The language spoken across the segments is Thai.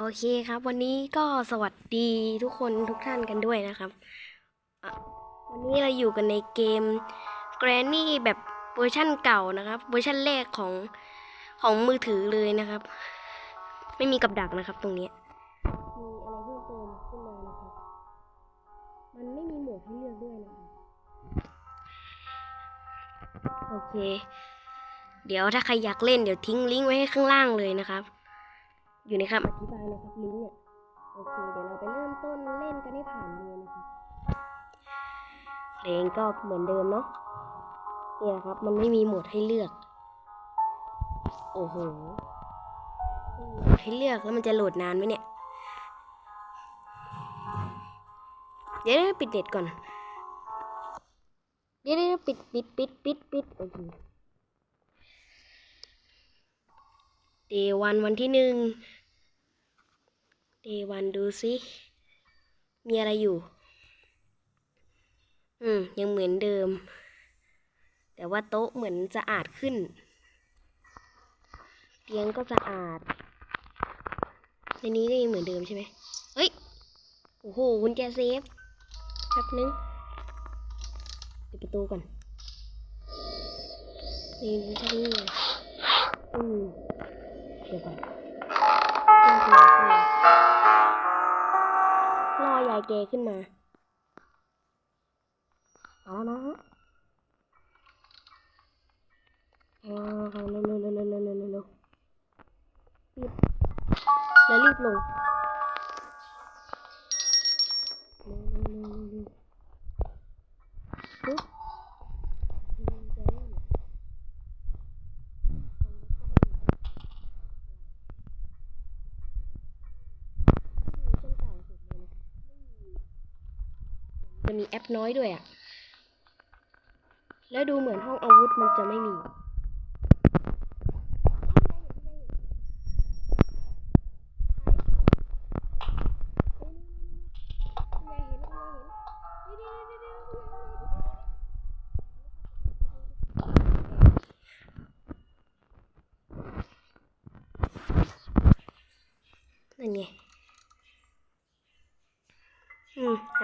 โอเคครับ วันนี้ก็สวัสดีทุกคนทุกท่านกันด้วยนะครับอะวันนี้เราอยู่กันในเกม Granny แบบเวอร์ชั่นเก่านะครับ เวอร์ชั่นแรกของของมือถือเลยนะครับ ไม่มีกับดักนะครับตรงเนี้ยมีอะไรเพิ่มเติมขึ้นมานะครับ มันไม่มีโหมดให้เลือกด้วยนะครับโอเค เดี๋ยวถ้าใครอยากเล่นเดี๋ยวทิ้งลิงก์ไว้ให้ข้างล่างเลยนะครับ อยู่ในคำอธิบายนะครับลิงก์เนี่ยโอเค เดี๋ยวเราไปเริ่มต้นเล่นกันให้ผ่านเลยนะครับเพลงก็เหมือนเดิมเนาะเนี่ยครับ มันไม่มีโหมดให้เลือก โอ้โหไม่มีโหมดให้เลือกแล้วมันจะโหลดนานไหมเนี่ย เดี๋ยวๆปิดเน็ตก่อน เดี๋ยวๆปิดปิดปิดปิดปิดโอเคเดวันวันที่หนึ่ง เดวันดูสิมีอะไรอยู่ อืม ยังเหมือนเดิม แต่ว่าโต๊ะเหมือนสะอาดขึ้น เตียงก็สะอาด ในนี้ก็ยังเหมือนเดิมใช่ไหมเฮ้ย โอ้โหคุณแจเซฟแป๊บนึงปิดประตูก่อนนี่นี่ใช่นี่เลยอืมเดี๋ยวก่อนายเกยขึ้นมาเอาแล้วนะฮะเร็วเร็วเร็วเร็วเร็วเร็วรีบแล้วรีบลง มีแอปน้อยด้วยอะแล้วดูเหมือนห้องอาวุธมันจะไม่มี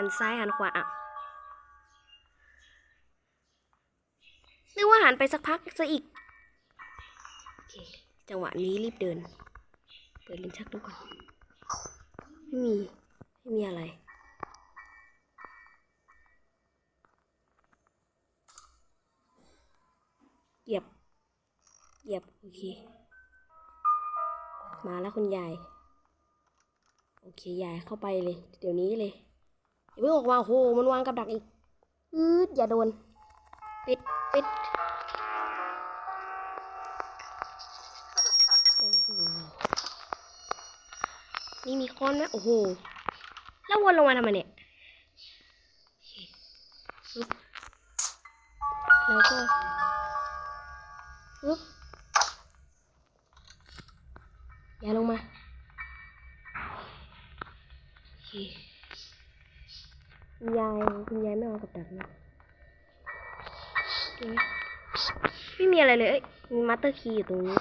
หันซ้ายหันขวาอะนึกว่าหันไปสักพักซะอีกโอเคจังหวะนี้รีบเดิน เปิดลิ้นชักดูก่อน ไม่มี ไม่มีอะไร เหยียบ เหยียบ โอเค มาแล้วคุณยาย โอเค ยายเข้าไปเลย เดี๋ยวนี้เลย อย่าเพิ่งออกมาโอ้โหมันวางกับดักอีกอืดอย่าโดน ปิดปิดนี่มีค้อนไหมโอ้โห แล้ววนลงมาทำไมเนี่ย แล้วก็ปึ๊บอย่าลงมาโอเค คุณยายคุณยายไม่เอากับดักนะไม่มีอะไรเลยเอ้ยมีมัตเตอร์คีย์อยู่ตรงนี้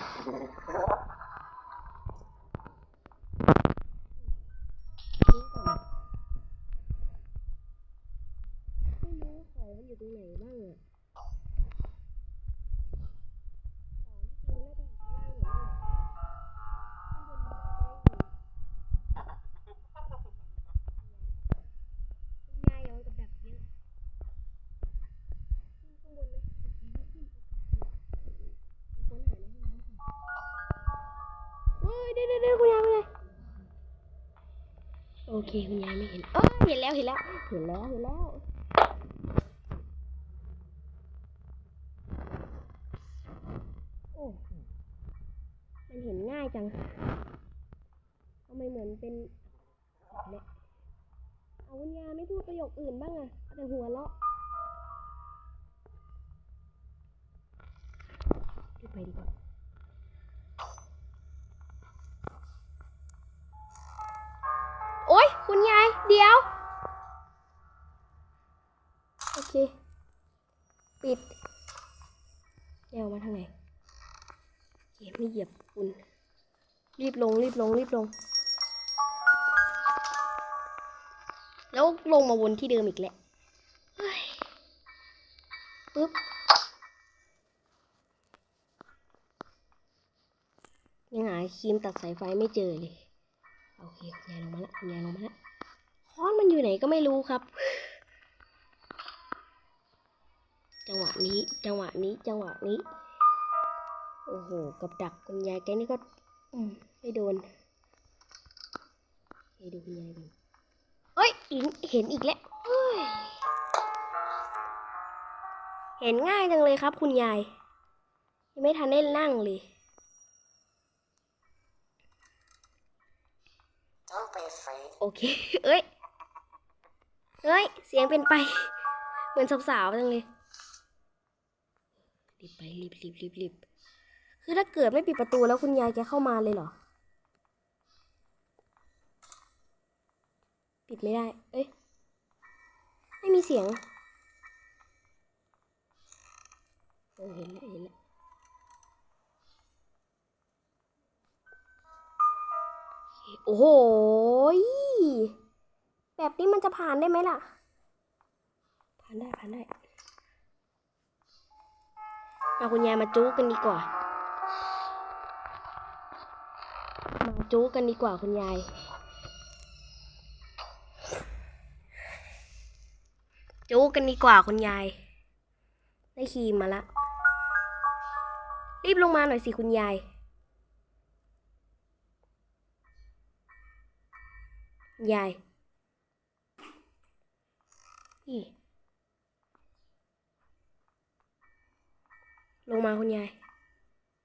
เคคุณยายไม่เห็นเออเห็นแล้วเห็นแล้วเห็นแล้วเห็นแล้วโอ้มันเห็นง่ายจังทำไมเหมือนเป็นเนี่ยเอาคุณยายไม่พูดประโยคอื่นบ้างอะแต่หัวเราะรีบไปดีกว่า บคุณรีบลงรีบลงรีบลง แล้วลงมาวนที่เดิมอีกแหละปึ๊บยังหาครีมตัดสายไฟไม่เจอเลยโอเคคุณยายลงมาละคุณยายลงมาละค้อนมันอยู่ไหนก็ไม่รู้ครับ จังหวะนี้จังหวะนี้จังหวะนี้ โอ้โห กับดักคุณยายแกนี่ก็ อืมไม่โดนให้ดูคุณยายกันเอ้ยเห็นเห็นอีกแล้วเฮ้ยเห็นง่ายจังเลยครับ คุณยาย ยังไม่ทันได้นั่งเลย Don't be afraid. โอเค เอ้ย เอ้ย เสียงเป็นไป เหมือนสาวๆจังเลย รีบไปรีบรีบรีบรีบ คือถ้าเกิดไม่ปิดประตูแล้วคุณยายแกเข้ามาเลยเหรอ ปิดไม่ได้ เอ้ย ไม่มีเสียงเห็นแล้วเห็นแล้วโอ้โห แบบนี้มันจะผ่านได้ไหมล่ะ ผ่านได้ผ่านได้ มาคุณยายมาจู้กันดีกว่า จู้กันดีกว่าคุณยาย จู้กันดีกว่าคุณยาย ได้ครีมมาละ รีบลงมาหน่อยสิคุณยาย ยายนี่ลงมาคุณยาย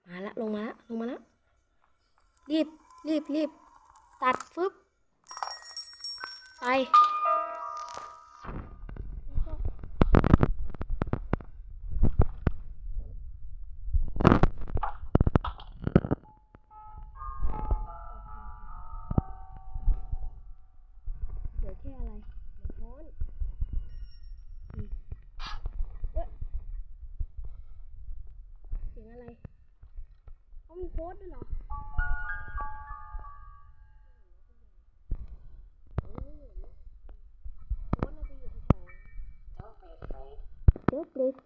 มาละลงมาละลงมาละรีบ รีบรีบตัดฟึบไปเหลือแค่อะไรเหลือช้อนอืมเอ๊ะเสียงอะไรเขามีโค้ดด้วยเหรอ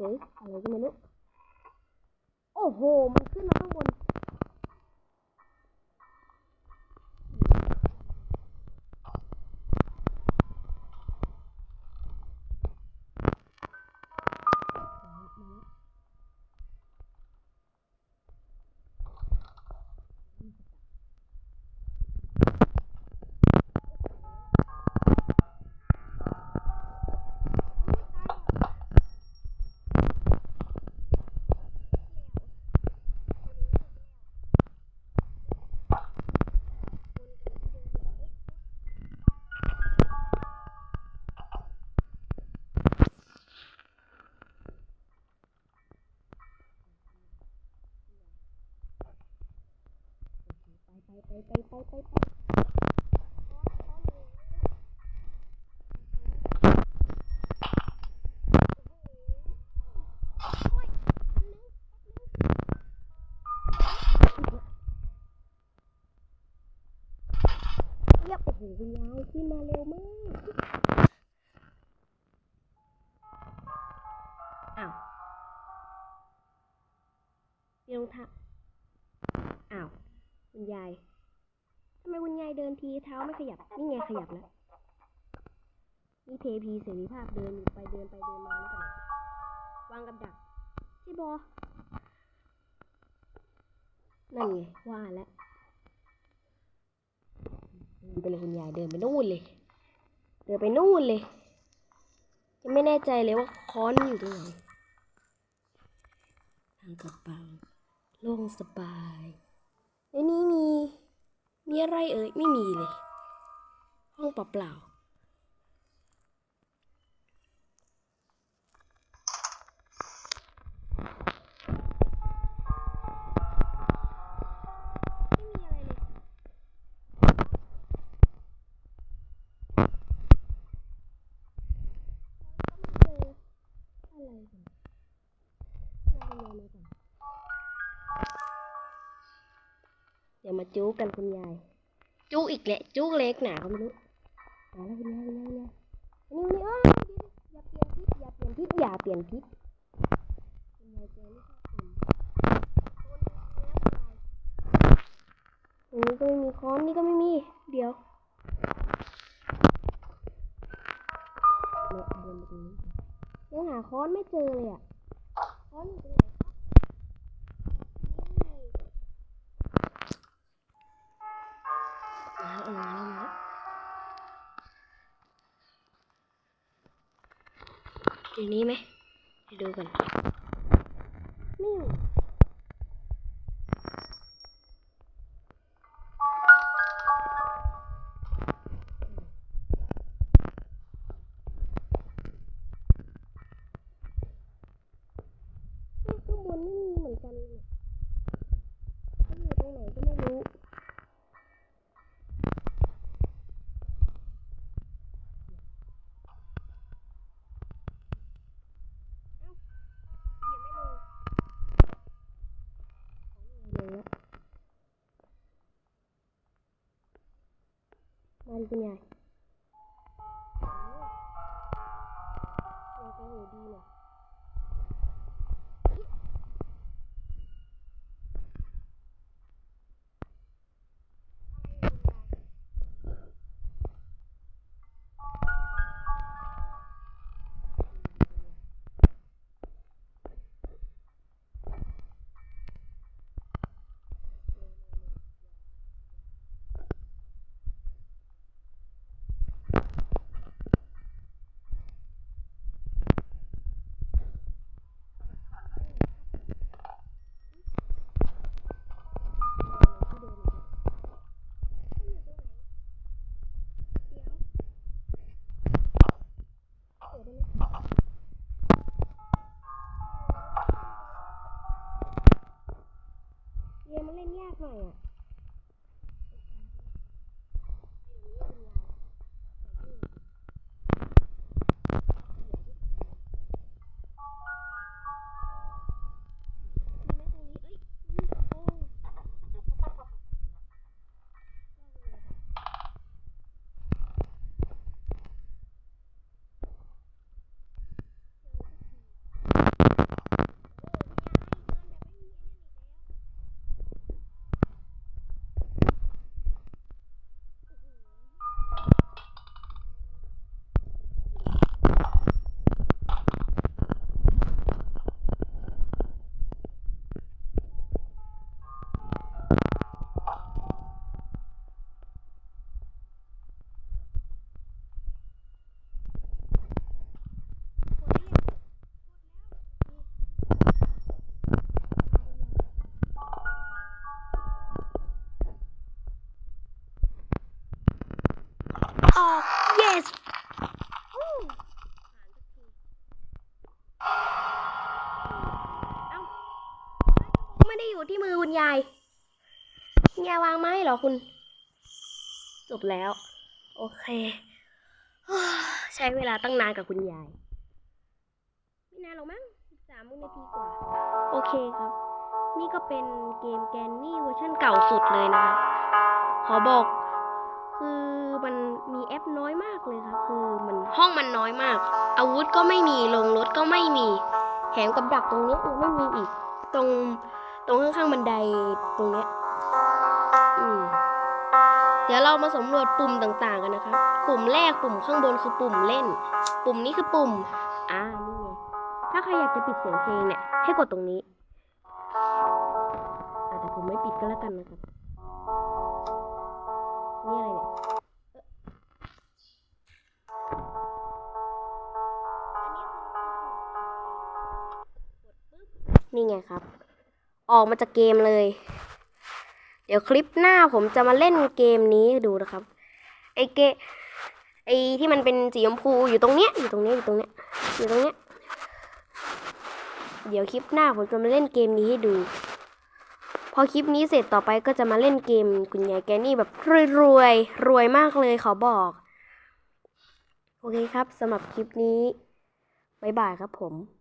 Don't be afraid. เจอเกรสเกรสอะไรก็ไม่รู้ โอ้โห มันขึ้นมา ไปไปไปไปไปเรียบโอ้โหยายขึ้นมาเร็วมากอ้าวเดี๋ยวท้าอ้าว คุณยายทำไมคุณยายเดินทีเท้าไม่ขยับ นี่ไงขยับแล้วนี่เทพีเสรีภาพเดินไปเดินไปเดินมานี่กันวางกับดักใช่บอนั่นไงว่าแล้วเดินไปเลยคุณยายเดินไปนู่นเลย เดินไปนู่นเลยยังไม่แน่ใจเลยว่าค้อนมันอยู่ตรงไหนทางกระเป๋าโล่งสบาย ในนี้มี มีอะไรเอ่ย ไม่มีเลย ห้องเปล่าๆ มาจู้กันคุณยาย จู้อีกแหละ จู้เล็กหนาก็ไม่รู้มาแล้วคุณยายคุณยายคุณยายนี่นี่เอ้ยอย่าเปลี่ยนทิศอย่าเปลี่ยนทิศอย่าเปลี่ยนทิศคุณยายแกไม่ชอบคนตรงนี้ก็ไม่มีค้อนนี่ก็ไม่มี เดี๋ยวเนี่ยเดินไปตรงนี้ยังหาค้อนไม่เจอเลยอะค้อนอยู่ตรง ไหนครับนี่มาแล้วมาแมาแล้วอยู่นี่ไหมไปดูกันน มา มั รอคุณ จบแล้ว โอเค ใช้เวลาตั้งนานกับคุณยาย ไม่นานหรอกมั้งสามนาทีกว่า โอเคครับ นี่ก็เป็นเกมแกนนี่เวอร์ชันเก่าสุดเลยนะครับ ขอบอก คือมันมีแอปน้อยมากเลยครับ คือมันห้องมันน้อยมาก อาวุธก็ไม่มีลงรถก็ไม่มีแถมกับดักตรงนี้ไม่มีอีก ตรงตรงข้างๆบันไดตรงเนี้ย เรามาสำรวจปุ่มต่างๆกันนะครับ ปุ่มแรกปุ่มข้างบนคือปุ่มเล่น ปุ่มนี้คือปุ่ม อ่า นี่ไง ถ้าใครอยากจะปิดเสียงเพลงเนี่ย ให้กดตรงนี้อแต่ผมไม่ปิดก็แล้วกันนะครับ นี่อะไรเนี่ยเอ๊ะนี่ไงครับ ออกมาจากเกมเลย ดี๋ยวคลิปหน้าผมจะมาเล่นเกมนี้ดูนะครับ ไอเกไอที่มันเป็นสีชมพูอยู่ตรงเนี้ย อยู่ตรงเนี้ยอยู่ตรงเนี้ยอยู่ตรงเนี้ย เดี๋ยวคลิปหน้าผมจะมาเล่นเกมนี้ให้ดู พอคลิปนี้เสร็จต่อไปก็จะมาเล่นเกมคุณยายแกนี่แบบรวยรวยรวยมากเลยขอบอก โอเคครับสำหรับคลิปนี้บ๊ายบายครับผม